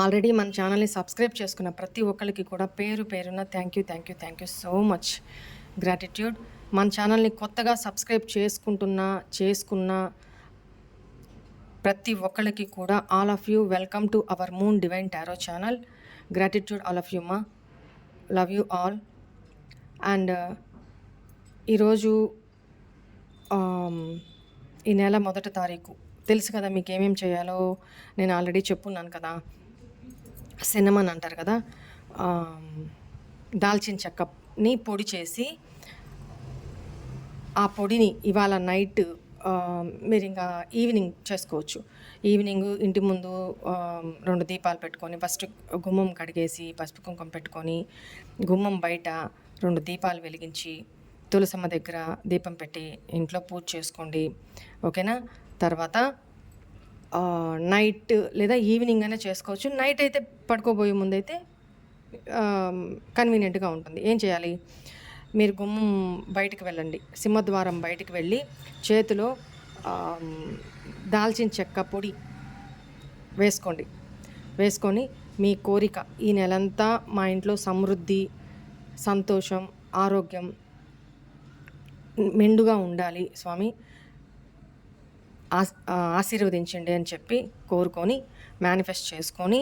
Already మన ఛానల్ని subscribe చేసుకున్న ప్రతి ఒక్కరికి కూడా పేరు పేరున thank you thank you thank you so much gratitude మన ఛానల్ని కొత్తగా సబ్స్క్రైబ్ చేసుకుంటున్నా చేసుకున్న ప్రతి ఒక్కరికి కూడా all of you welcome to our Moon Divine Tarot channel gratitude all of you మా లవ్ యూ ఆల్ అండ్ ఈరోజు ఈ నెల మొదటి తారీఖు. తెలుసు కదా మీకు ఏమేమి చేయాలో? నేను ఆల్రెడీ చెప్పున్నాను కదా. సినమన్ అంటారు కదా దాల్చిన చెక్కని పొడి చేసి ఆ పొడిని ఇవాళ నైట్ మీరు ఇంకా ఈవినింగ్ చేసుకోవచ్చు. ఈవినింగ్ ఇంటి ముందు రెండు దీపాలు పెట్టుకొని ఫస్ట్ గుమ్మం కడిగేసి పసుపు కుంకుమ పెట్టుకొని గుమ్మం బయట రెండు దీపాలు వెలిగించి తులసమ్మ దగ్గర దీపం పెట్టి ఇంట్లో పూజ చేసుకోండి. ఓకేనా? తర్వాత నైట్ లేదా ఈవినింగ్ అయినా చేసుకోవచ్చు. నైట్ అయితే పడుకోబోయే ముందు అయితే కన్వీనియంట్గా ఉంటుంది. ఏం చేయాలి? మీరు గుమ్మం బయటికి వెళ్ళండి. సింహద్వారం బయటికి వెళ్ళి చేతిలో దాల్చిన చెక్క పొడి వేసుకోండి. వేసుకొని మీ కోరిక ఈ నెలంతా మా ఇంట్లో సమృద్ధి సంతోషం ఆరోగ్యం మెండుగా ఉండాలి స్వామి. ఆశీర్వదించండి అని చెప్పి కోరుకొని మేనిఫెస్ట్ చేసుకొని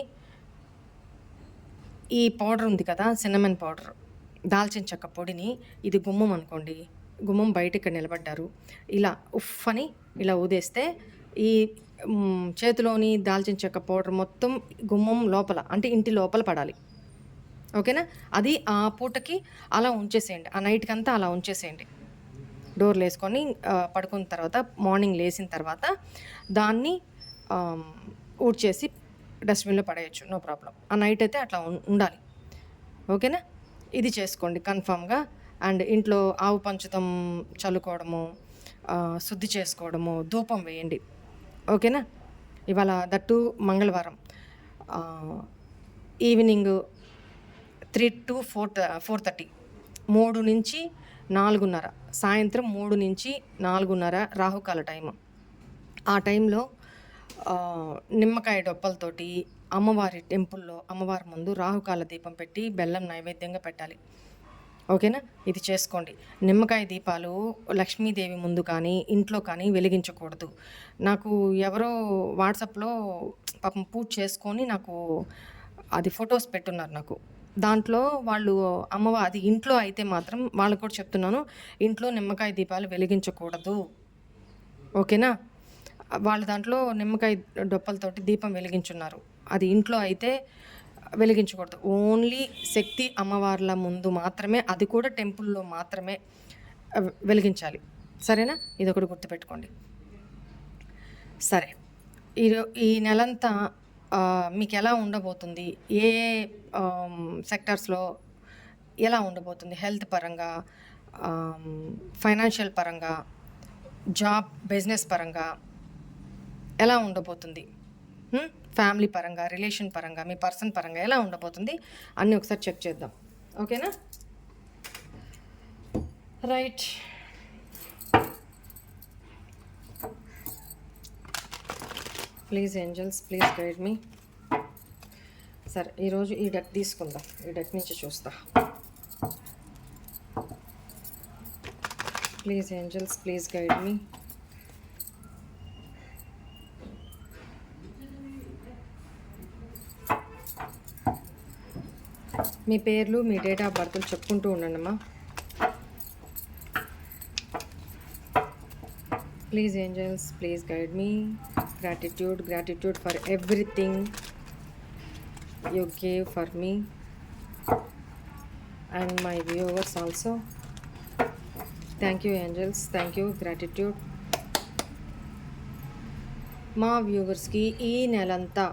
ఈ పౌడర్ ఉంది కదా సిన్నమన్ పౌడర్ దాల్చిన చెక్క పొడిని ఇది గుమ్మం అనుకోండి గుమ్మం బయట ఇక్కడ నిలబడ్డారు ఇలా ఉఫ్ అని ఇలా ఊదేస్తే ఈ చేతిలోని దాల్చిన చెక్క పౌడర్ మొత్తం గుమ్మం లోపల అంటే ఇంటి లోపల పడాలి. ఓకేనా? అది ఆ పూటకి అలా ఉంచేసేయండి ఆ నైట్కి అంతా అలా ఉంచేసేయండి. డోర్లు వేసుకొని పడుకున్న తర్వాత మార్నింగ్ లేచిన తర్వాత దాన్ని ఊడ్చేసి డస్ట్బిన్లో పడేయచ్చు. No problem. ఆ నైట్ అయితే అట్లా ఉం- ఉండాలి. ఓకేనా? ఇది చేసుకోండి కన్ఫామ్గా. అండ్ ఇంట్లో ఆవు పంచుతం చల్లుకోవడము శుద్ధి చేసుకోవడము ధూపం వేయండి. ఓకేనా? ఇవాళ దట్టు మంగళవారం. Evening three to four four thirty. మూడు నుంచి నాలుగున్నర. సాయంత్రం మూడు నుంచి నాలుగున్నర రాహుకాల టైం ఆ టైంలో నిమ్మకాయ డొప్పలతోటి అమ్మవారి టెంపుల్లో అమ్మవారి ముందు రాహుకాల దీపం పెట్టి బెల్లం నైవేద్యంగా పెట్టాలి. ఓకేనా? ఇది చేసుకోండి. నిమ్మకాయ దీపాలు లక్ష్మీదేవి ముందు కానీ ఇంట్లో కానీ వెలిగించకూడదు. నాకు ఎవరో వాట్సాప్లో పాపం పూజ చేసుకొని నాకు అది ఫొటోస్ పెట్టున్నారు నాకు. దాంట్లో వాళ్ళు అమ్మవారి అది ఇంట్లో అయితే మాత్రం వాళ్ళకు కూడా చెప్తున్నాను ఇంట్లో నిమ్మకాయ దీపాలు వెలిగించకూడదు. ఓకేనా? వాళ్ళ దాంట్లో నిమ్మకాయ డొప్పలతోటి దీపం వెలిగించున్నారు. అది ఇంట్లో అయితే వెలిగించకూడదు. ఓన్లీ శక్తి అమ్మవార్ల ముందు మాత్రమే అది కూడా టెంపుల్లో మాత్రమే వెలిగించాలి. సరేనా? ఇది ఒకటి గుర్తుపెట్టుకోండి. సరే. ఈ ఈ నెలంతా మీకు ఎలా ఉండబోతుంది? ఏ ఏ సెక్టర్స్లో ఎలా ఉండబోతుంది? హెల్త్ పరంగా ఫైనాన్షియల్ పరంగా జాబ్ బిజినెస్ పరంగా ఎలా ఉండబోతుంది? ఫ్యామిలీ పరంగా రిలేషన్ పరంగా మీ పర్సన్ పరంగా ఎలా ఉండబోతుంది? అన్నీ ఒకసారి చెక్ చేద్దాం. ఓకేనా? Right. Please angels please guide me. సరే ఈరోజు ఈ డెక్ తీసుకుందాం. ఈ డెక్ నుంచి చూస్తా. Please angels please guide me. మీ పేర్లు మీ డేట్ ఆఫ్ బర్త్లు చెప్పుకుంటూ ఉండండి అమ్మా please angels please guide me gratitude gratitude for everything you gave for me and my viewers also thank you angels thank you gratitude మా వ్యూవర్స్కి ఈ నెలంతా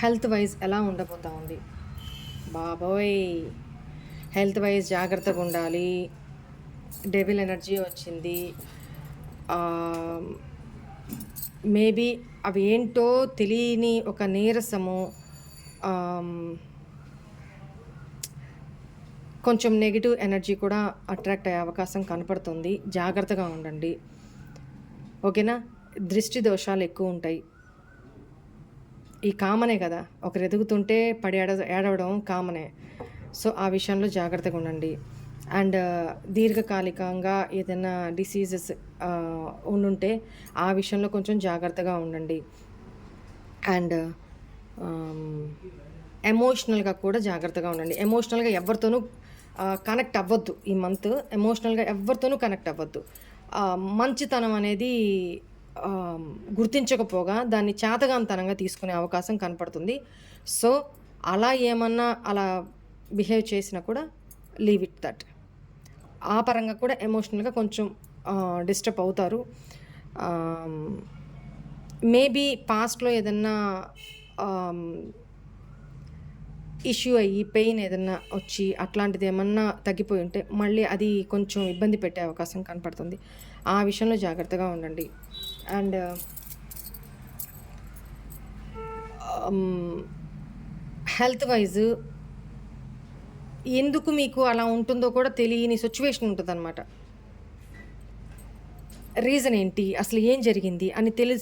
హెల్త్ వైజ్ ఎలా ఉండబోతా ఉంది? బాబోయ్! హెల్త్ వైజ్ జాగ్రత్తగా ఉండాలి. డెవిల్ ఎనర్జీ వచ్చింది. మేబీ అవి ఏంటో తెలియని ఒక నీరసము కొంచెం నెగిటివ్ ఎనర్జీ కూడా అట్రాక్ట్ అయ్యే అవకాశం కనపడుతుంది. జాగ్రత్తగా ఉండండి. ఓకేనా? దృష్టి దోషాలు ఎక్కువ ఉంటాయి. ఈ కామనే కదా. ఒకరు ఎదుగుతుంటే పడి ఏడ ఏడవడం కామనే. సో ఆ విషయంలో జాగ్రత్తగా ఉండండి. అండ్ దీర్ఘకాలికంగా ఏదైనా డిసీజెస్ ఉండుంటే ఆ విషయంలో కొంచెం జాగ్రత్తగా ఉండండి. అండ్ ఎమోషనల్గా కూడా జాగ్రత్తగా ఉండండి. ఎమోషనల్గా ఎవరితోనూ కనెక్ట్ అవ్వద్దు ఈ మంత్ ఎమోషనల్గా ఎవరితోనూ కనెక్ట్ అవ్వద్దు. మంచితనం అనేది గుర్తించకపోగా దాన్ని చేతగాంతనంగా తీసుకునే అవకాశం కనపడుతుంది. సో అలా ఏమన్నా అలా బిహేవ్ చేసినా కూడా లీవ్ ఇట్ దట్ ఆ పరంగా కూడా ఎమోషనల్గా కొంచెం డిస్టర్బ్ అవుతారు. మేబీ పాస్ట్లో ఏదన్నా ఇష్యూ అయ్యి పెయిన్ ఏదన్నా వచ్చి అట్లాంటిది ఏమన్నా తగ్గిపోయి ఉంటే మళ్ళీ అది కొంచెం ఇబ్బంది పెట్టే అవకాశం కనపడుతుంది. ఆ విషయంలో జాగ్రత్తగా ఉండండి. అండ్ హెల్త్ వైజ్ ఎందుకు మీకు అలా ఉంటుందో కూడా తెలియని సిచ్యువేషన్ ఉంటుందన్నమాట. రీజన్ ఏంటి? అసలు ఏం జరిగింది? అని తెలి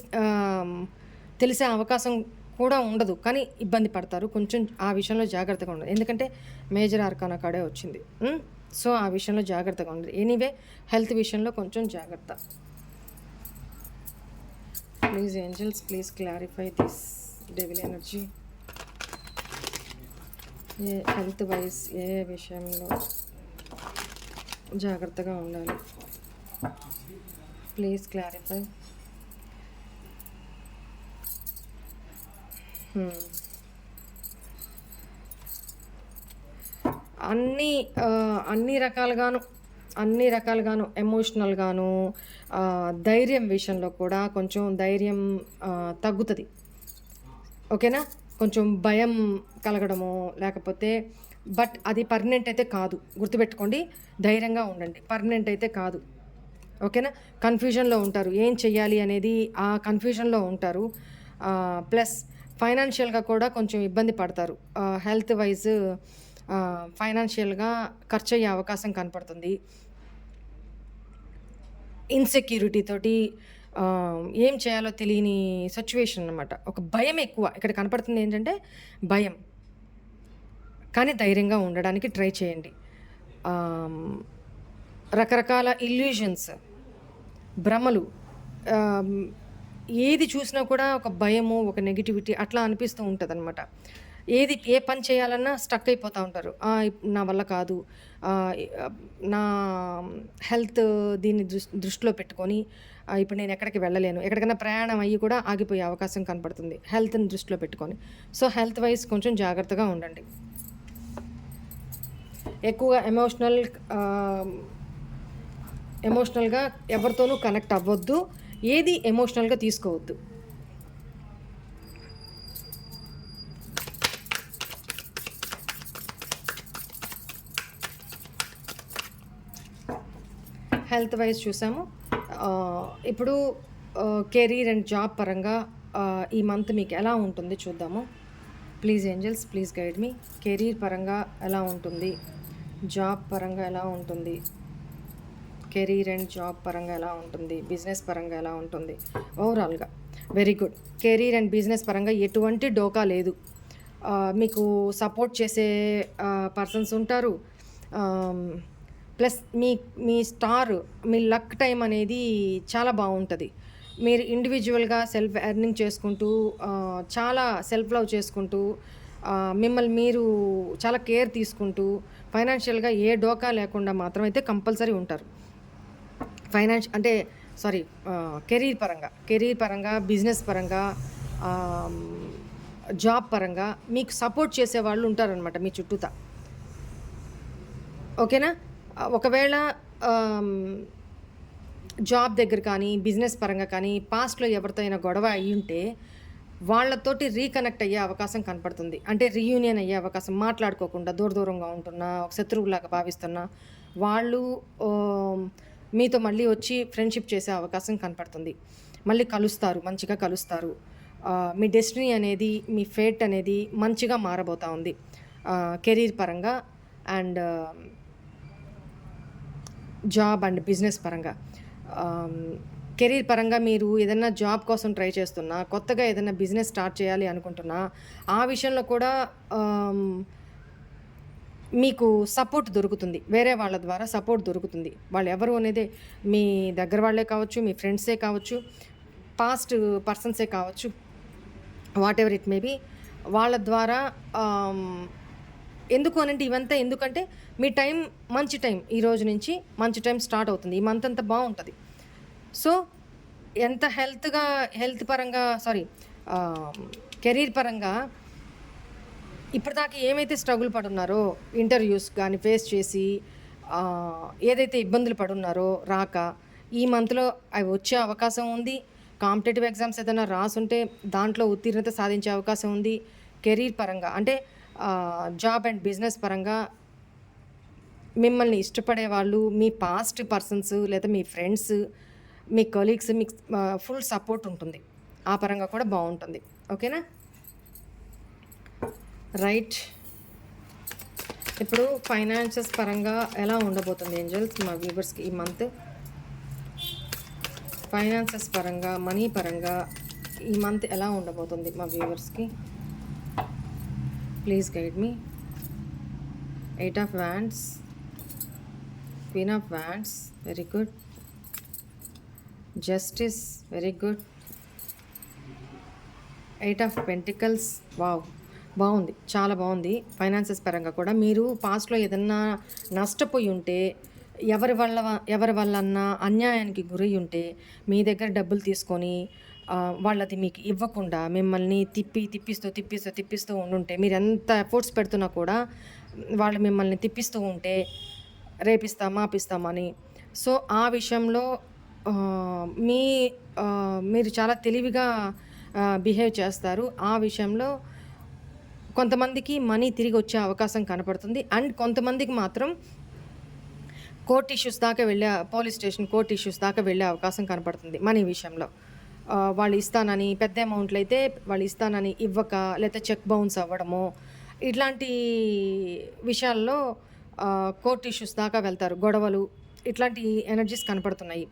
తెలిసే అవకాశం కూడా ఉండదు. కానీ ఇబ్బంది పడతారు. కొంచెం ఆ విషయంలో జాగ్రత్తగా ఉండదు ఎందుకంటే మేజర్ ఆర్కానా కాడే వచ్చింది. సో ఆ విషయంలో జాగ్రత్తగా ఉండదు ఎనీవే హెల్త్ విషయంలో కొంచెం జాగ్రత్త. Please angels please clarify this devil energy A health wise ఏ ఏ విషయంలో జాగ్రత్తగా ఉండాలి. Please clarify. అన్ని అన్ని రకాలుగాను అన్ని రకాలుగాను ఎమోషనల్గాను ధైర్యం విషయంలో కూడా కొంచెం ధైర్యం తగ్గుతుంది. ఓకేనా? కొంచెం భయం కలగడము లేకపోతే బట్ అది పర్మనెంట్ అయితే కాదు. గుర్తుపెట్టుకోండి ధైర్యంగా ఉండండి. పర్మనెంట్ అయితే కాదు. ఓకేనా? కన్ఫ్యూజన్లో ఉంటారు. ఏం చెయ్యాలి అనేది ఆ కన్ఫ్యూజన్లో ఉంటారు. ప్లస్ ఫైనాన్షియల్గా కూడా కొంచెం ఇబ్బంది పడతారు. హెల్త్ వైజ్ ఫైనాన్షియల్గా ఖర్చు అయ్యే అవకాశం కనపడుతుంది. ఇన్సెక్యూరిటీ తోటి ఏం చేయాలో తెలియని సిచ్యువేషన్ అనమాట ఒక భయం ఎక్కువ. ఇక్కడ కనపడుతుంది ఏంటంటే భయం. కానీ ధైర్యంగా ఉండడానికి ట్రై చేయండి. రకరకాల ఇల్యూషన్స్ భ్రమలు ఏది చూసినా కూడా ఒక భయము ఒక నెగిటివిటీ అట్లా అనిపిస్తూ ఉంటుంది అనమాట ఏది ఏ పని చేయాలన్నా స్టక్ అయిపోతూ ఉంటారు. నా వల్ల కాదు. నా హెల్త్ దీన్ని దృష్- దృష్టిలో పెట్టుకొని ఇప్పుడు నేను ఎక్కడికి వెళ్ళలేను. ఎక్కడికైనా ప్రయాణం అయ్యి కూడా ఆగిపోయే అవకాశం కనపడుతుంది. హెల్త్ని దృష్టిలో పెట్టుకొని. సో హెల్త్ వైజ్ కొంచెం జాగ్రత్తగా ఉండండి. ఎక్కువగా ఎమోషనల్ ఎమోషనల్గా ఎవరితోనూ కనెక్ట్ అవ్వద్దు. ఏది ఎమోషనల్గా తీసుకోవద్దు. హెల్త్ వైజ్ చూసాము. ఇప్పుడు కెరీర్ అండ్ జాబ్ పరంగా ఈ మంత్ మీకు ఎలా ఉంటుంది చూద్దాము. Please angels please guide me. Career పరంగా ఎలా ఉంటుంది? జాబ్ పరంగా ఎలా ఉంటుంది? కెరీర్ అండ్ జాబ్ పరంగా ఎలా ఉంటుంది? బిజినెస్ పరంగా ఎలా ఉంటుంది? ఓవరాల్గా very good. Career and business పరంగా ఎటువంటి డోకా లేదు. మీకు సపోర్ట్ చేసే పర్సన్స్ ఉంటారు. ప్లస్ మీ మీ స్టార్ మీ లక్ టైం అనేది చాలా బాగుంటుంది. మీరు ఇండివిజువల్గా సెల్ఫ్ ఎర్నింగ్ చేసుకుంటూ చాలా సెల్ఫ్ లవ్ చేసుకుంటూ మిమ్మల్ని మీరు చాలా కేర్ తీసుకుంటూ ఫైనాన్షియల్గా ఏ డోకా లేకుండా మాత్రం అయితే కంపల్సరీ ఉంటారు. ఫైనాన్స్ అంటే సారీ కెరీర్ పరంగా కెరీర్ పరంగా బిజినెస్ పరంగా జాబ్ పరంగా మీకు సపోర్ట్ చేసే వాళ్ళు ఉంటారనమాట మీ చుట్టూతా. ఓకేనా? ఒకవేళ జాబ్ దగ్గర కానీ బిజినెస్ పరంగా కానీ పాస్ట్లో ఎవరితో అయినా గొడవ అయ్యి ఉంటే వాళ్ళతోటి రీకనెక్ట్ అయ్యే అవకాశం కనపడుతుంది. అంటే రీయూనియన్ అయ్యే అవకాశం మాట్లాడుకోకుండా దూర దూరంగా ఉంటున్నా ఒక శత్రువులాగా భావిస్తున్నా వాళ్ళు మీతో మళ్ళీ వచ్చి ఫ్రెండ్షిప్ చేసే అవకాశం కనపడుతుంది. మళ్ళీ కలుస్తారు మంచిగా కలుస్తారు. మీ డెస్టినీ అనేది మీ ఫేట్ అనేది మంచిగా మారబోతా ఉంది. కెరీర్ పరంగా అండ్ జాబ్ అండ్ బిజినెస్ పరంగా. కెరీర్ పరంగా మీరు ఏదైనా జాబ్ కోసం ట్రై చేస్తున్నా కొత్తగా ఏదైనా బిజినెస్ స్టార్ట్ చేయాలి అనుకుంటున్నా ఆ విషయంలో కూడా మీకు సపోర్ట్ దొరుకుతుంది. వేరే వాళ్ళ ద్వారా సపోర్ట్ దొరుకుతుంది. వాళ్ళు ఎవరు అనేది మీ దగ్గర వాళ్ళే కావచ్చు మీ ఫ్రెండ్సే కావచ్చు పాస్ట్ పర్సన్సే కావచ్చు వాట్ ఎవర్ ఇట్ మేబీ వాళ్ళ ద్వారా ఎందుకు అనంటే ఇవంతా ఎందుకంటే మీ టైం మంచి టైం ఈ రోజు నుంచి మంచి టైం స్టార్ట్ అవుతుంది. ఈ మంత్ అంతా బాగుంటుంది. సో ఎంత హెల్త్గా హెల్త్ పరంగా సారీ కెరీర్ పరంగా ఇప్పటిదాకా ఏమైతే స్ట్రగుల్ పడున్నారో ఇంటర్వ్యూస్ కానీ ఫేస్ చేసి ఏదైతే ఇబ్బందులు పడున్నారో రాక ఈ మంత్లో అవి వచ్చే అవకాశం ఉంది. కాంపిటేటివ్ ఎగ్జామ్స్ ఏదైనా రాసుంటే దాంట్లో ఉత్తీర్ణత సాధించే అవకాశం ఉంది. కెరీర్ పరంగా అంటే జాబ్ అండ్ బిజినెస్ పరంగా మిమ్మల్ని ఇష్టపడే వాళ్ళు మీ పాస్ట్ పర్సన్స్ లేదా మీ ఫ్రెండ్స్ మీ కొలీగ్స్ మీకు ఫుల్ సపోర్ట్ ఉంటుంది. ఆ పరంగా కూడా బాగుంటుంది. ఓకేనా? రైట్ ఇప్పుడు ఫైనాన్షియల్స్ పరంగా ఎలా ఉండబోతుంది ఏంజల్స్ మా వ్యూవర్స్కి ఈ మంత్ ఫైనాన్సెస్ పరంగా మనీ పరంగా ఈ మంత్ ఎలా ఉండబోతుంది మా వ్యూవర్స్కి please guide me eight of wands queen of wands very good justice very good eight of pentacles wow బాగుంది. చాలా బాగుంది. ఫైనాన్సెస్ పరంగా కూడా. మీరు పాస్ట్లో ఏదన్నా నష్టపోయి ఉంటే ఎవరి వల్ల ఎవరి వల్లన్నా అన్యాయానికి గురై ఉంటే మీ దగ్గర డబ్బులు తీసుకొని వాళ్ళది మీకు ఇవ్వకుండా మిమ్మల్ని తిప్పి తిప్పిస్తూ తిప్పిస్తూ తిప్పిస్తూ ఉండుంటే మీరు ఎంత ఎఫర్ట్స్ పెడుతున్నా కూడా వాళ్ళు మిమ్మల్ని తిప్పిస్తూ ఉంటే రేపిస్తామా ఆపిస్తామని సో ఆ విషయంలో మీ మీరు చాలా తెలివిగా బిహేవ్ చేస్తారు. ఆ విషయంలో కొంతమందికి మనీ తిరిగి వచ్చే అవకాశం కనపడుతుంది. అండ్ కొంతమందికి మాత్రం కోర్ట్ ఇష్యూస్ దాకా వెళ్ళే పోలీస్ స్టేషన్ కోర్ట్ ఇష్యూస్ దాకా వెళ్ళే అవకాశం కనపడుతుంది మనీ విషయంలో. వాళ్ళు ఇస్తానని పెద్ద అమౌంట్లు అయితే వాళ్ళు ఇస్తానని ఇవ్వక లేకపోతే చెక్ బౌన్స్ అవ్వడము ఇట్లాంటి విషయాల్లో కోర్ట్ ఇష్యూస్ దాకా వెళ్తారు. గొడవలు ఇట్లాంటి ఎనర్జీస్ కనపడుతున్నాయి.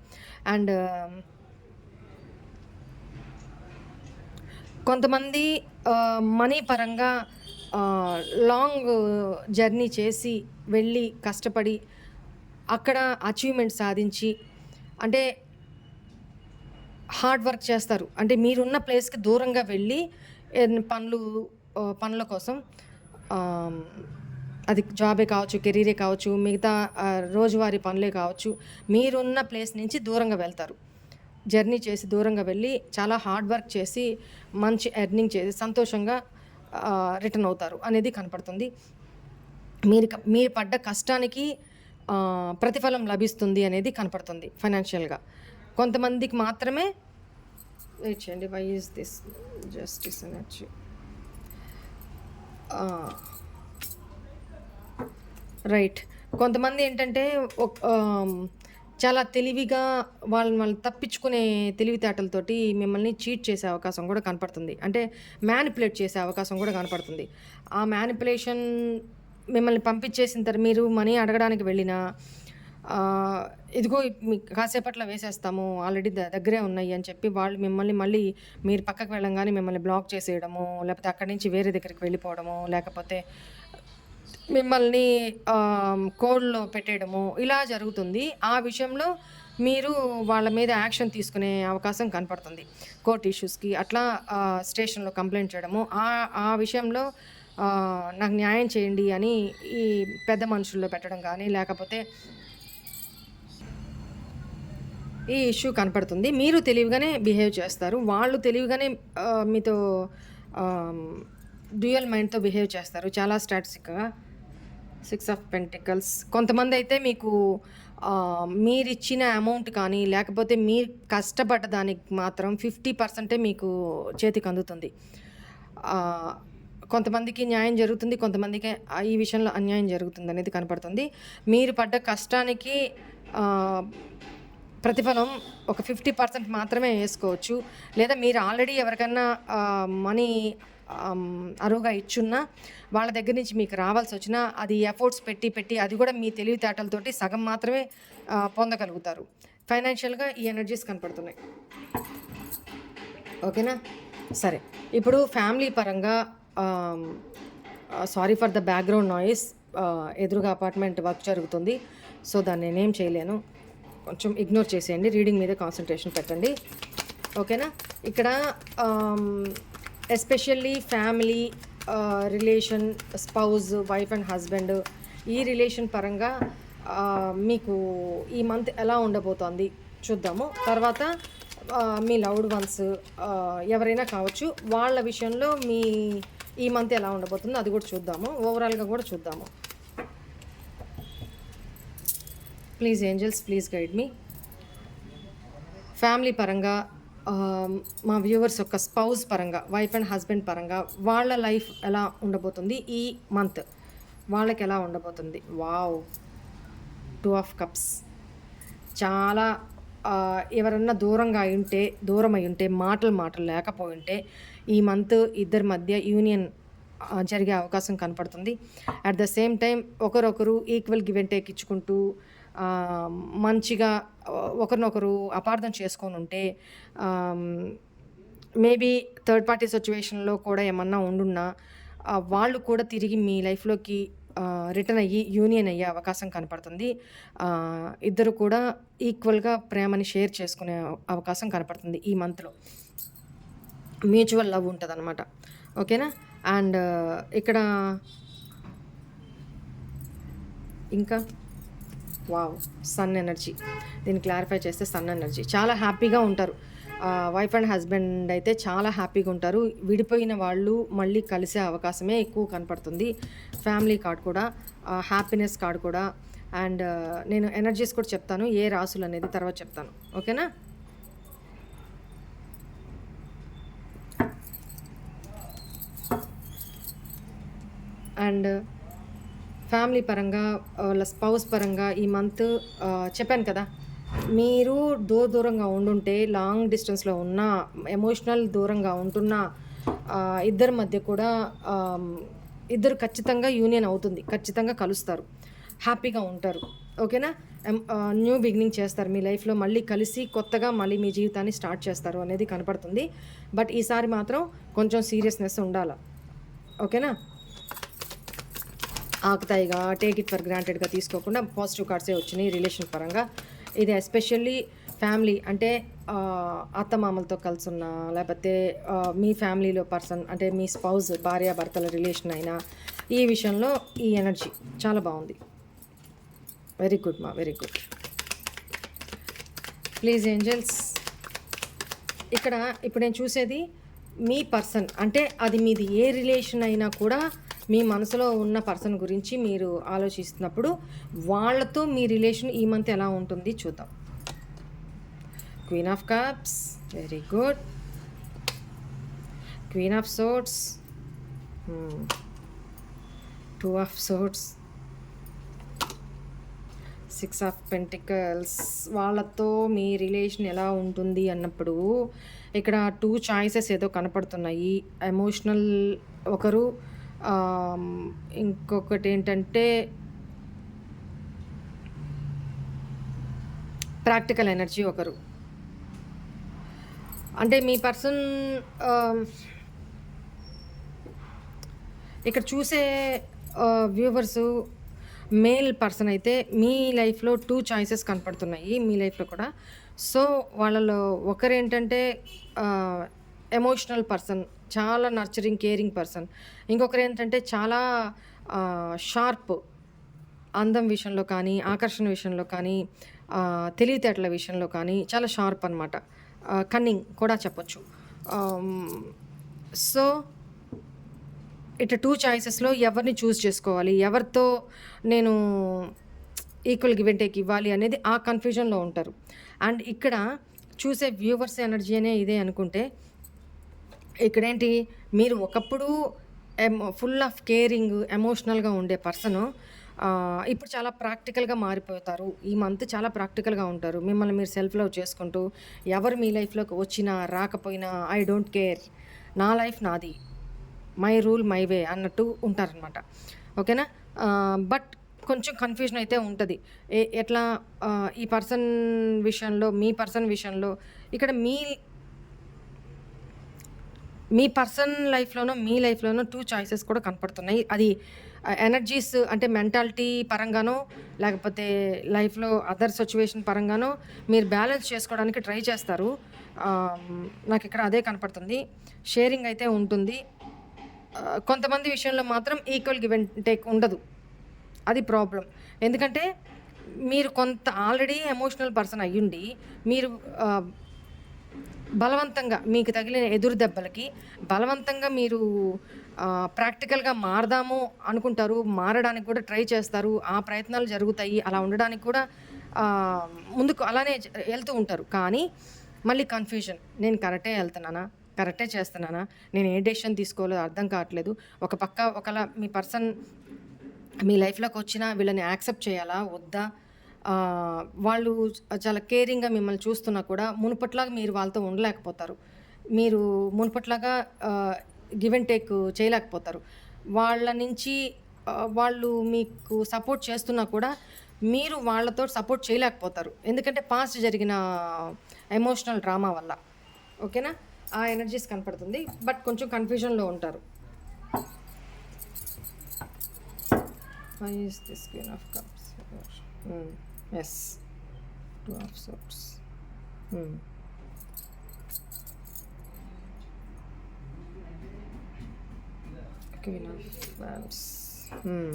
అండ్ కొంతమంది మనీ పరంగా లాంగ్ జర్నీ చేసి వెళ్ళి కష్టపడి అక్కడ అచీవ్మెంట్ సాధించి అంటే హార్డ్ వర్క్ చేస్తారు. అంటే మీరున్న ప్లేస్కి దూరంగా వెళ్ళి పనులు పనుల కోసం అది జాబే కావచ్చు కెరీరే కావచ్చు మిగతా రోజువారీ పనులే కావచ్చు మీరున్న ప్లేస్ నుంచి దూరంగా వెళ్తారు. జర్నీ చేసి దూరంగా వెళ్ళి చాలా హార్డ్ వర్క్ చేసి మంచి ఎర్నింగ్ చేసి సంతోషంగా రిటర్న్ అవుతారు అనేది కనపడుతుంది. మీరు క- మీరు పడ్డ కష్టానికి ప్రతిఫలం లభిస్తుంది అనేది కనపడుతుంది ఫైనాన్షియల్గా. కొంతమందికి మాత్రమే వెయిట్ చేయండి why is this justice energy right కొంతమంది ఏంటంటే చాలా తెలివిగా వాళ్ళని వాళ్ళు తప్పించుకునే తెలివితేటలతోటి మిమ్మల్ని చీట్ చేసే అవకాశం కూడా కనపడుతుంది. అంటే మ్యానిపులేట్ చేసే అవకాశం కూడా కనపడుతుంది. ఆ మ్యానిపులేషన్ మిమ్మల్ని పంపించేసిన తర్వాత మీరు మనీ అడగడానికి వెళ్ళినా ఇదిగో మీకు కాసేపట్లో వేసేస్తాము ఆల్రెడీ ద- దగ్గరే ఉన్నాయి అని చెప్పి వాళ్ళు మిమ్మల్ని మళ్ళీ మీరు పక్కకు వెళ్ళంగానే మిమ్మల్ని బ్లాక్ చేసేయడము లేకపోతే అక్కడి నుంచి వేరే దగ్గరికి వెళ్ళిపోవడము లేకపోతే మిమ్మల్ని కోడ్లో పెట్టేయడము ఇలా జరుగుతుంది. ఆ విషయంలో మీరు వాళ్ళ మీద యాక్షన్ తీసుకునే అవకాశం కనపడుతుంది. కోర్ట్ ఇష్యూస్కి అట్లా స్టేషన్లో కంప్లైంట్ చేయడము. ఆ ఆ విషయంలో నాకు న్యాయం చేయండి అని ఈ పెద్ద మనుషుల్లో పెట్టడం కానీ లేకపోతే ఈ ఇష్యూ కనపడుతుంది. మీరు తెలివిగానే బిహేవ్ చేస్తారు. వాళ్ళు తెలివిగానే మీతో డ్యూయల్ మైండ్తో బిహేవ్ చేస్తారు. చాలా స్ట్రాటజిక్గా సిక్స్ ఆఫ్ పెంటికల్స్. కొంతమంది అయితే మీకు మీరిచ్చిన అమౌంట్ కానీ లేకపోతే మీరు కష్టపడ్డ దానికి మాత్రం ఫిఫ్టీ పర్సెంటే మీకు చేతికి అందుతుంది. కొంతమందికి న్యాయం జరుగుతుంది. కొంతమందికి ఈ విషయంలో అన్యాయం జరుగుతుంది అనేది కనపడుతుంది. మీరు పడ్డ కష్టానికి ప్రతిఫలం ఒక ఫిఫ్టీ పర్సెంట్ మాత్రమే వేసుకోవచ్చు. లేదా మీరు ఆల్రెడీ ఎవరికన్నా మనీ అరువుగా ఇచ్చున్నా వాళ్ళ దగ్గర నుంచి మీకు రావాల్సి వచ్చినా అది ఎఫర్ట్స్ పెట్టి పెట్టి అది కూడా మీ తెలివితేటలతోటి సగం మాత్రమే పొందగలుగుతారు. ఫైనాన్షియల్గా ఈ ఎనర్జీస్ కనపడుతున్నాయి. ఓకేనా? సరే. ఇప్పుడు ఫ్యామిలీ పరంగా sorry for the background noise ఎదురుగా అపార్ట్మెంట్ వర్క్ జరుగుతుంది. సో దాన్ని నేనేం చేయలేను. కొంచెం ఇగ్నోర్ చేసేయండి రీడింగ్ మీద కాన్సన్ట్రేషన్ పెట్టండి. ఓకేనా ఇక్కడ especially family relation spouse wife and husband ఈ రిలేషన్ పరంగా uh, మీకు ఈ మంత్ ఎలా ఉండబోతోంది చూద్దాము. తర్వాత uh, మీ లవ్డ్ వన్స్ uh, ఎవరైనా కావచ్చు వాళ్ళ విషయంలో మీ ఈ మంత్ ఎలా ఉండబోతుందో అది కూడా చూద్దాము. ఓవరాల్గా కూడా చూద్దాము. Please angels please guide me. Family పరంగా మా వ్యూవర్స్ యొక్క స్పౌస్ పరంగా వైఫ్ అండ్ హస్బెండ్ పరంగా వాళ్ళ లైఫ్ ఎలా ఉండబోతుంది ఈ మంత్? వాళ్ళకి ఎలా ఉండబోతుంది? వావ్! Two of cups. చాలా ఎవరన్నా దూరంగా అయి ఉంటే దూరం అయి ఉంటే మాటలు మాటలు లేకపోయి ఉంటే ఈ మంత్ ఇద్దరి మధ్య యూనియన్ జరిగే అవకాశం కనపడుతుంది. అట్ ద సేమ్ టైం ఒకరొకరు ఈక్వల్ గివ్ అండ్ టేక్ ఇచ్చుకుంటూ మంచిగా ఒకరినొకరు అపార్థం చేసుకొని ఉంటే మేబీ థర్డ్ పార్టీ సిచ్యువేషన్లో కూడా ఏమన్నా ఉండున్నా వాళ్ళు కూడా తిరిగి మీ లైఫ్లోకి రిటర్న్ అయ్యి యూనియన్ అయ్యే అవకాశం కనపడుతుంది. ఇద్దరు కూడా ఈక్వల్గా ప్రేమని షేర్ చేసుకునే అవకాశం కనపడుతుంది ఈ మంత్లో. మ్యూచువల్ లవ్ ఉంటుంది అనమాట ఓకేనా? అండ్ ఇక్కడ ఇంకా? Wow sun energy. దీన్ని క్లారిఫై చేస్తే సన్ ఎనర్జీ. చాలా హ్యాపీగా ఉంటారు. వైఫ్ అండ్ హస్బెండ్ అయితే చాలా హ్యాపీగా ఉంటారు. విడిపోయిన వాళ్ళు మళ్ళీ కలిసే అవకాశమే ఎక్కువ కనపడుతుంది. ఫ్యామిలీ కార్డ్ కూడా హ్యాపీనెస్ కార్డ్ కూడా. అండ్ నేను ఎనర్జీస్ కూడా చెప్తాను ఏ రాసులు అనేది తర్వాత చెప్తాను. ఓకేనా? అండ్ ఫ్యామిలీ పరంగా వాళ్ళ స్పౌస్ పరంగా ఈ మంత్ చెప్పాను కదా మీరు దూర దూరంగా ఉండుంటే లాంగ్ డిస్టెన్స్లో ఉన్న ఎమోషనల్ దూరంగా ఉంటున్న ఇద్దరి మధ్య కూడా ఇద్దరు ఖచ్చితంగా యూనియన్ అవుతుంది ఖచ్చితంగా కలుస్తారు హ్యాపీగా ఉంటారు ఓకేనా? న్యూ బిగినింగ్ చేస్తారు మీ లైఫ్లో మళ్ళీ కలిసి కొత్తగా మళ్ళీ మీ జీవితాన్ని స్టార్ట్ చేస్తారు అనేది కనపడుతుంది బట్ ఈసారి మాత్రం కొంచెం సీరియస్నెస్ ఉండాలి ఓకేనా? ఆకుతాయిగా టేక్ ఇట్ ఫర్ గ్రాంటెడ్గా తీసుకోకుండా పాజిటివ్ కార్డ్సే వచ్చినాయి రిలేషన్ పరంగా. ఇది ఎస్పెషల్లీ ఫ్యామిలీ అంటే అత్తమామలతో కలిసి ఉన్న లేకపోతే మీ ఫ్యామిలీలో పర్సన్ అంటే మీ స్పౌజ్ భార్య భర్తల రిలేషన్ అయినా ఈ విషయంలో ఈ ఎనర్జీ చాలా బాగుంది. వెరీ గుడ్ మా వెరీ గుడ్ ప్లీజ్ ఏంజల్స్ ఇక్కడ ఇప్పుడు నేను చూసేది మీ పర్సన్ అంటే అది మీది ఏ రిలేషన్ అయినా కూడా మీ మనసులో ఉన్న పర్సన్ గురించి మీరు ఆలోచిస్తున్నప్పుడు వాళ్ళతో మీ రిలేషన్ ఈ మంత్ ఎలా ఉంటుంది చూద్దాం. Queen of cups very good queen of swords two of swords six of pentacles వాళ్ళతో మీ రిలేషన్ ఎలా ఉంటుంది అన్నప్పుడు ఇక్కడ టూ చాయిసెస్ ఏదో కనపడుతున్నాయి. ఎమోషనల్ ఒకరు ఇంకొకటి ఏంటంటే ప్రాక్టికల్ ఎనర్జీ ఒకరు. అంటే మీ పర్సన్ ఇక్కడ చూసే వ్యూవర్స్ మేల్ పర్సన్ అయితే మీ లైఫ్లో టూ చాయిసెస్ కనపడుతున్నాయి మీ లైఫ్లో కూడా. సో వాళ్ళలో ఒకరేంటంటే ఎమోషనల్ పర్సన్ చాలా నర్చరింగ్ కేరింగ్ పర్సన్. ఇంకొకరు ఏంటంటే చాలా షార్ప్ అందం విషయంలో కానీ ఆకర్షణ విషయంలో కానీ తెలివితేటల విషయంలో కానీ చాలా షార్ప్ అనమాట కన్నింగ్ కూడా చెప్పొచ్చు. సో ఇటు టూ చాయిసెస్లో ఎవరిని చూస్ చేసుకోవాలి ఎవరితో నేను ఈక్వల్ గివ్ అండ్ టేక్ ఇవ్వాలి అనేది ఆ కన్ఫ్యూజన్లో ఉంటారు. అండ్ ఇక్కడ చూసే వ్యూవర్స్ ఎనర్జీ అనే ఇదే అనుకుంటే ఇక్కడేంటి? మీరు ఒకప్పుడు ఎమో ఫుల్ ఆఫ్ కేరింగ్ ఎమోషనల్గా ఉండే పర్సన్ ఇప్పుడు చాలా ప్రాక్టికల్గా మారిపోతారు. ఈ మంత్ చాలా ప్రాక్టికల్గా ఉంటారు. మిమ్మల్ని మీరు సెల్ఫ్ లవ్ చేసుకుంటూ ఎవరు మీ లైఫ్లోకి వచ్చినా రాకపోయినా ఐ డోంట్ కేర్ నా లైఫ్ నాది. మై రూల్ మై వే అన్నట్టు ఉంటారనమాట ఓకేనా? బట్ కొంచెం కన్ఫ్యూజన్ అయితే ఉంటుంది. ఏ ఎట్లా ఈ పర్సన్ విషయంలో మీ పర్సన్ విషయంలో ఇక్కడ మీ మీ పర్సన్ లైఫ్లోనో మీ లైఫ్లోనో టూ చాయిసెస్ కూడా కనపడుతున్నాయి. అది ఎనర్జీస్ అంటే మెంటాలిటీ పరంగానో లేకపోతే లైఫ్లో అదర్ సిచ్యువేషన్ పరంగానో మీరు బ్యాలెన్స్ చేసుకోవడానికి ట్రై చేస్తారు. నాకు ఇక్కడ అదే కనపడుతుంది. షేరింగ్ అయితే ఉంటుంది. కొంతమంది విషయంలో మాత్రం ఈక్వల్ గివెన్ టేక్ ఉండదు. అది ప్రాబ్లం ఎందుకంటే మీరు కొంత ఆల్రెడీ ఎమోషనల్ పర్సన్ అయ్యుండి మీరు బలవంతంగా మీకు తగిలిన ఎదురు దెబ్బలకి బలవంతంగా మీరు ప్రాక్టికల్గా మారదాము అనుకుంటారు. మారడానికి కూడా ట్రై చేస్తారు. ఆ ప్రయత్నాలు జరుగుతాయి. అలా ఉండడానికి కూడా ముందుకు అలానే వెళ్తూ ఉంటారు. కానీ మళ్ళీ కన్ఫ్యూజన్ నేను కరెక్టే వెళ్తున్నానా? కరెక్టే చేస్తున్నానా? నేను ఏ డెసిషన్ తీసుకోవాలో అర్థం కావట్లేదు. ఒక పక్క ఒకలా మీ పర్సన్ మీ లైఫ్లోకి వచ్చినా వీళ్ళని యాక్సెప్ట్ చేయాలా? వద్దా? వాళ్ళు చాలా కేరింగ్గా మిమ్మల్ని చూస్తున్నా కూడా మునుపట్లాగా మీరు వాళ్ళతో ఉండలేకపోతారు. మీరు మునుపట్లాగా గివ్ అండ్ టేక్ చేయలేకపోతారు. వాళ్ళ నుంచి వాళ్ళు మీకు సపోర్ట్ చేస్తున్నా కూడా మీరు వాళ్ళతో సపోర్ట్ చేయలేకపోతారు. ఎందుకంటే పాస్ట్ జరిగిన ఎమోషనల్ డ్రామా వల్ల. ఓకేనా ఆ ఎనర్జీస్ కనపడుతుంది. బట్ కొంచెం కన్ఫ్యూజన్లో ఉంటారు. Why is this Queen of Cups. Yes. Two of Swords. Hmm. Queen of Wands. Hmm.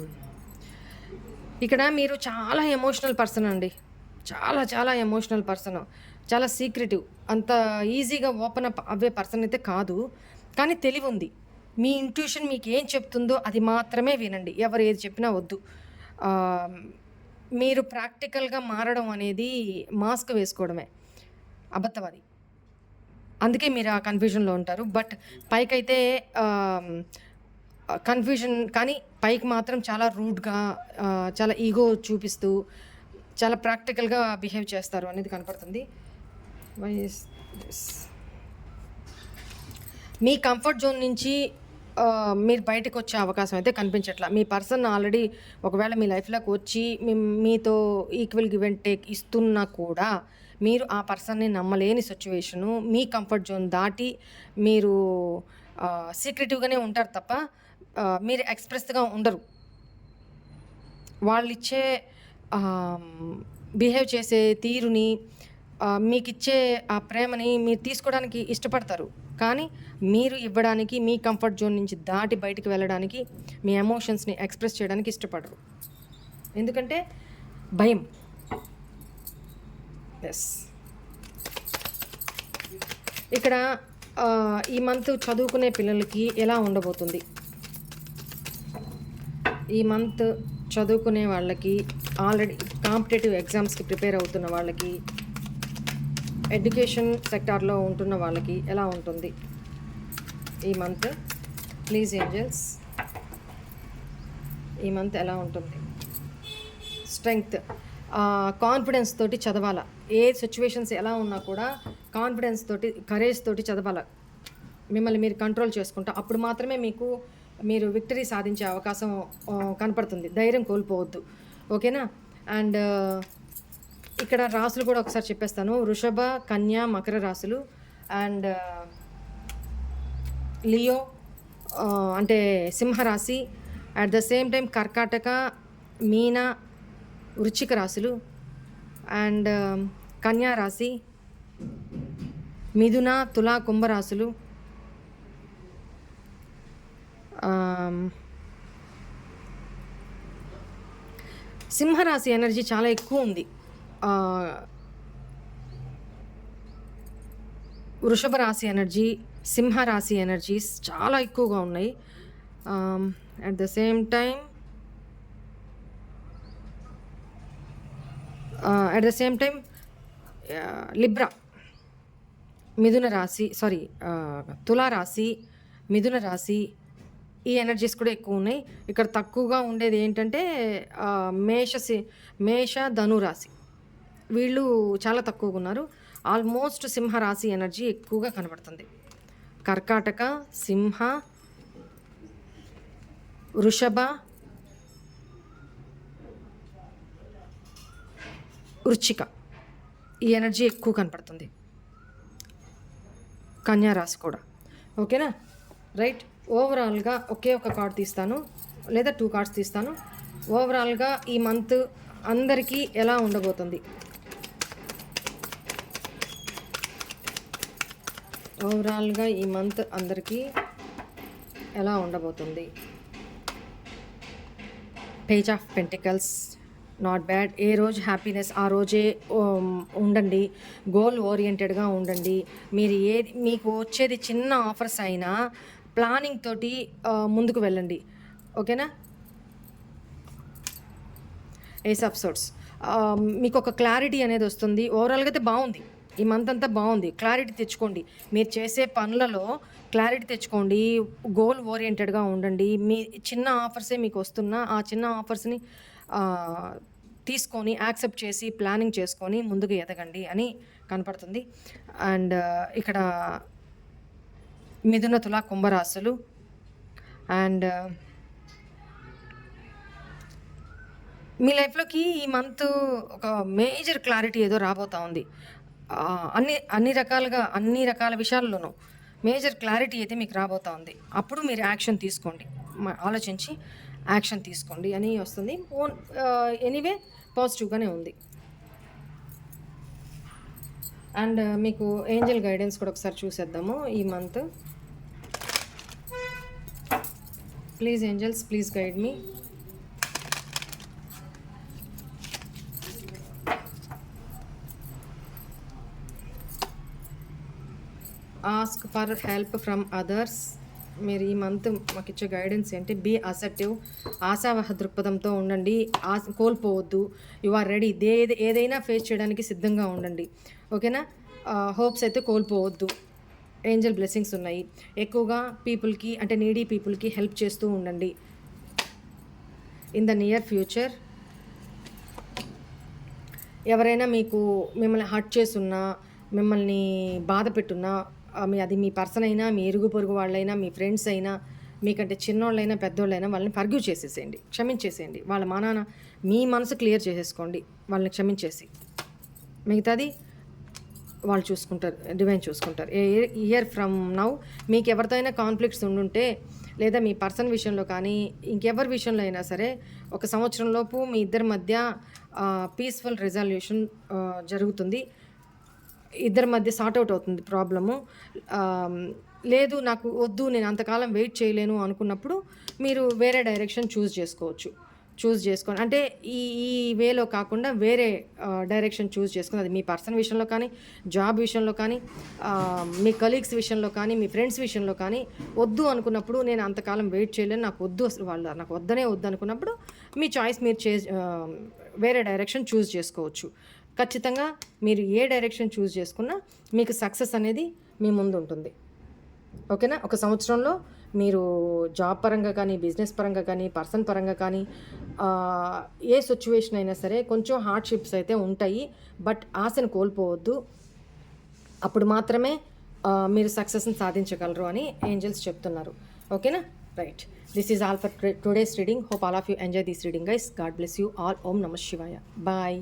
ఇక్కడ మీరు చాలా ఎమోషనల్ పర్సన్ అండి చాలా చాలా ఎమోషనల్ పర్సన్ చాలా సీక్రెటివ్ అంత ఈజీగా ఓపెన్ అప్ అవ్వే పర్సన్ అయితే కాదు కానీ తెలివి ఉంది మీ ఇంట్యూషన్ మీకు ఏం చెప్తుందో అది మాత్రమే వినండి ఎవరు ఏది చెప్పినా వద్దు మీరు ప్రాక్టికల్గా మారడం అనేది మాస్క్ వేసుకోవడమే. అబద్ధం అది అందుకే మీరు ఆ కన్ఫ్యూజన్లో ఉంటారు. బట్ పైకైతే కన్ఫ్యూజన్ కానీ పైకి మాత్రం చాలా రూడ్గా చాలా ఈగో చూపిస్తూ చాలా ప్రాక్టికల్గా బిహేవ్ చేస్తారు అనేది కనపడుతుంది. మీ కంఫర్ట్ జోన్ నుంచి మీరు బయటకు వచ్చే అవకాశం అయితే కనిపించట్లా. మీ పర్సన్ ఆల్రెడీ ఒకవేళ మీ లైఫ్లోకి వచ్చి మీ- మీతో ఈక్వల్ గివ్ అండ్ టేక్ ఇస్తున్నా కూడా మీరు ఆ పర్సన్ని నమ్మలేని సిచ్యువేషను మీ కంఫర్ట్ జోన్ దాటి మీరు సీక్రెటివ్గానే ఉంటారు తప్ప మీరు ఎక్స్ప్రెస్గా ఉండరు. వాళ్ళు ఇచ్చే బిహేవ్ చేసే తీరుని మీకు ఇచ్చే ఆ ప్రేమని మీరు తీసుకోవడానికి ఇష్టపడతారు. కానీ మీరు ఇవ్వడానికి మీ కంఫర్ట్ జోన్ నుంచి దాటి బయటికి వెళ్ళడానికి మీ ఎమోషన్స్ని ఎక్స్ప్రెస్ చేయడానికి ఇష్టపడరు. ఎందుకంటే భయం. ఎస్ ఇక్కడ ఈ మంత్ చదువుకునే పిల్లలకి ఎలా ఉండబోతుంది? ఈ మంత్ చదువుకునే వాళ్ళకి ఆల్రెడీ కాంపిటేటివ్ ఎగ్జామ్స్కి ప్రిపేర్ అవుతున్న వాళ్ళకి ఎడ్యుకేషన్ సెక్టార్లో ఉంటున్న వాళ్ళకి ఎలా ఉంటుంది? ఈ మంత్ ప్లీజ్ ఏంజల్స్. ఈ మంత్ ఎలా ఉంటుంది? స్ట్రెంగ్త్. కాన్ఫిడెన్స్ తోటి చదవాల? ఏ సిచ్యువేషన్స్ ఎలా ఉన్నా కూడా కాన్ఫిడెన్స్ తోటి కరేజ్ తోటి చదవాల? మిమ్మల్ని మీరు కంట్రోల్ చేసుకుంటా. అప్పుడు మాత్రమే మీకు మీరు విక్టరీ సాధించే అవకాశం కనపడుతుంది. ధైర్యం కోల్పోవద్దు. ఓకేనా? అండ్ ఇక్కడ రాసులు కూడా ఒకసారి చెప్పేస్తాను. వృషభ కన్య మకర రాశులు అండ్ లియో అంటే సింహరాశి. అట్ ద సేమ్ టైం కర్కాటక మీన వృచ్చిక రాశులు అండ్ కన్యా రాశి మిథున తులా కుంభరాశులు సింహరాశి ఎనర్జీ చాలా ఎక్కువ ఉంది. వృషభ రాశి ఎనర్జీ సింహ రాశి ఎనర్జీస్ చాలా ఎక్కువగా ఉన్నాయి. At the same time at the same time Libra Mithuna రాశి సారీ తులా రాశి మిథున రాశి ఈ ఎనర్జీస్ కూడా ఎక్కువ ఉన్నాయి. ఇక్కడ తక్కువగా ఉండేది ఏంటంటే మేష సి- మేష ధను రాశి వీళ్ళు చాలా తక్కువగా ఉన్నారు. ఆల్మోస్ట్ సింహ రాశి ఎనర్జీ ఎక్కువగా కనబడుతుంది. కర్కాటక సింహ వృషభ వృచ్చిక ఈ ఎనర్జీ ఎక్కువ కనపడుతుంది కన్యా రాశి కూడా. ఓకేనా? రైట్. ఓవరాల్గా ఒకే ఒక కార్డ్ తీస్తాను. లేదా టూ కార్డ్స్ తీస్తాను. ఓవరాల్గా ఈ మంత్ అందరికీ ఎలా ఉండబోతుంది? ఓవరాల్గా ఈ మంత్ అందరికీ ఎలా ఉండబోతుంది? Page of pentacles not bad ఏ రోజు హ్యాపీనెస్ ఆ రోజే um, ఉండండి. గోల్ ఓరియంటెడ్గా ఉండండి. మీరు ఏది మీకు వచ్చేది చిన్న ఆఫర్స్ అయినా ప్లానింగ్ తోటి uh, ముందుకు వెళ్ళండి. ఓకేనా ఏస్ ఎపిసోడ్స్ మీకు ఒక క్లారిటీ అనేది వస్తుంది. ఓవరాల్గా అయితే బాగుంది. ఈ మంత్ అంతా బాగుంది. క్లారిటీ తెచ్చుకోండి. మీరు చేసే పనులలో క్లారిటీ తెచ్చుకోండి. గోల్ ఓరియంటెడ్గా ఉండండి. మీ చిన్న ఆఫర్సే మీకు వస్తున్నా ఆ చిన్న ఆఫర్స్ని తీసుకొని యాక్సెప్ట్ చేసి ప్లానింగ్ చేసుకొని ముందుకు ఎదగండి అని కనపడుతుంది. అండ్ uh, ఇక్కడ మిథున తుల కుంభరాశులు. అండ్ uh, మీ లైఫ్లోకి ఈ మంత్ ఒక మేజర్ క్లారిటీ ఏదో రాబోతా ఉంది. అన్ని అన్ని రకాలుగా అన్ని రకాల విషయాల్లోనూ మేజర్ క్లారిటీ అయితే మీకు రాబోతా ఉంది. అప్పుడు మీరు యాక్షన్ తీసుకోండి. ఆలోచించి యాక్షన్ తీసుకోండి అని వస్తుంది. ఓన్ ఎనీవే పాజిటివ్గానే ఉంది. అండ్ మీకు ఏంజల్ గైడెన్స్ కూడా ఒకసారి చూసేద్దాము. ఈ month. Please angels please guide me. Ask for help from others మీరు ఈ మంత్ మాకు ఇచ్చే గైడెన్స్ ఏంటి? బీ అసెప్టివ్ ఆశావహ దృక్పథంతో ఉండండి. ఆశ కోల్పోవద్దు. యు ఆర్ రెడీ దే ఏదైనా ఫేస్ చేయడానికి సిద్ధంగా ఉండండి. ఓకేనా? హోప్స్ అయితే కోల్పోవద్దు. ఏంజల్ బ్లెస్సింగ్స్ ఉన్నాయి. ఎక్కువగా పీపుల్కి అంటే నీడీ పీపుల్కి హెల్ప్ చేస్తూ ఉండండి. ఇన్ ద నియర్ ఫ్యూచర్ ఎవరైనా మీకు మిమ్మల్ని హర్ట్ చేసున్నా మిమ్మల్ని బాధ పెట్టున్నా అది మీ పర్సన్ అయినా మీ ఇరుగు పొరుగు వాళ్ళైనా మీ ఫ్రెండ్స్ అయినా మీకంటే చిన్నోళ్ళైనా పెద్దోళ్ళైనా వాళ్ళని పర్గ్యూ చేసేసేయండి. క్షమించేసేయండి. వాళ్ళ మానాన మీ మనసు క్లియర్ చేసేసుకోండి. వాళ్ళని క్షమించేసి. మిగతాది వాళ్ళు చూసుకుంటారు డివైన్ చూసుకుంటారు. ఇయర్ ఫ్రమ్ నౌ మీకు ఎవరితో అయినా కాన్ఫ్లిక్ట్స్ ఉండుంటే లేదా మీ పర్సన్ విషయంలో కానీ ఇంకెవరి విషయంలో అయినా సరే ఒక సంవత్సరం లోపు మీ ఇద్దరి మధ్య పీస్ఫుల్ రిజల్యూషన్ జరుగుతుంది. ఇద్దరి మధ్య సార్ట్ అవుట్ అవుతుంది ప్రాబ్లము లేదు నాకు వద్దు నేను అంతకాలం వెయిట్ చేయలేను అనుకున్నప్పుడు మీరు వేరే డైరెక్షన్ చూస్ చేసుకోవచ్చు. చూస్ చేసుకొని అంటే ఈ ఈ వేలో కాకుండా వేరే డైరెక్షన్ చూస్ చేసుకుని అది మీ పర్సన్ విషయంలో కానీ జాబ్ విషయంలో కానీ మీ కలీగ్స్ విషయంలో కానీ మీ ఫ్రెండ్స్ విషయంలో కానీ వద్దు అనుకున్నప్పుడు నేను అంతకాలం వెయిట్ చేయలేను. నాకు వద్దు అసలు వాళ్ళు నాకు వద్దనే వద్దు అనుకున్నప్పుడు మీ చాయిస్ మీరు చే వేరే డైరెక్షన్ చూస్ చేసుకోవచ్చు. ఖచ్చితంగా మీరు ఏ డైరెక్షన్ చూస్ చేసుకున్నా మీకు సక్సెస్ అనేది మీ ముందు ఉంటుంది. ఓకేనా? ఒక సంవత్సరంలో మీరు జాబ్ పరంగా కానీ బిజినెస్ పరంగా కానీ పర్సన్ పరంగా కానీ ఏ సిచ్యువేషన్ అయినా సరే కొంచెం హార్డ్షిప్స్ అయితే ఉంటాయి. బట్ ఆశను కోల్పోవద్దు. అప్పుడు మాత్రమే మీరు సక్సెస్ని సాధించగలరు అని ఏంజల్స్ చెప్తున్నారు. ఓకేనా? Right. This is all for today's reading. Hope all of you enjoy this reading guys. God bless you all. ఓం నమ శివాయ. బాయ్.